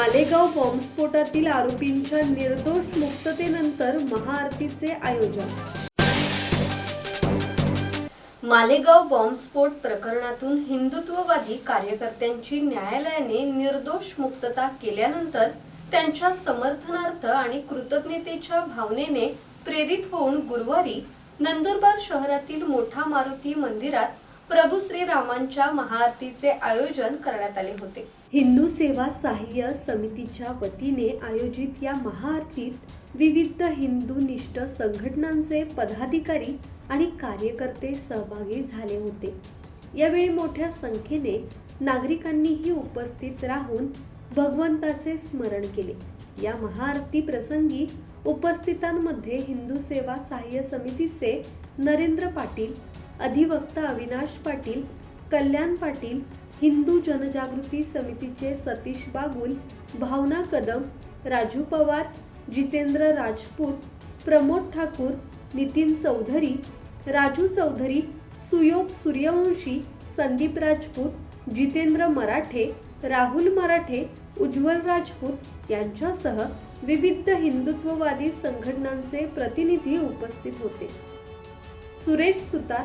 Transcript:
मालेगाव बॉम्बस्फोटातील आरोपींच्या निर्दोष मुक्ततेनंतर महाआरतीचे आयोजन. मालेगाव बॉम्बस्फोट प्रकरणातून हिंदुत्ववादी कार्यकर्त्यांची न्यायालयाने निर्दोष मुक्तता केल्यानंतर त्यांच्या समर्थनार्थ आणि कृतज्ञतेच्या भावनेने प्रेरित होऊन गुरुवारी नंदुरबार शहरातील मोठा मारुती मंदिरात प्रभू श्रीरामांच्या महाआरतीचे आयोजन करण्यात आले होते. हिंदू सेवा सहाय्य समितीच्या वतीने आयोजित या महाआरतीत विविध हिंदूनिष्ठ संघटनांचे पदाधिकारी आणि कार्यकर्ते सहभागी झाले होते. यावेळी मोठ्या संख्येने नागरिकांनीही उपस्थित राहून भगवंताचे स्मरण केले. या महाआरती प्रसंगी उपस्थितांमध्ये हिंदू सेवा सहाय्य समितीचे नरेंद्र पाटील अधिवक्ता अविनाश पाटील कल्याण पाटील हिंदू जनजागृती समितीचे सतीश बागुल भावना कदम राजू पवार जितेंद्र राजपूत प्रमोद ठाकूर नितीन चौधरी राजू चौधरी सुयोग सूर्यवंशी संदीप राजपूत जितेंद्र मराठे राहुल मराठे उज्ज्वल राजपूत यांच्यासह विविध हिंदुत्ववादी संघटनांचे प्रतिनिधी उपस्थित होते. सुरेश सुतार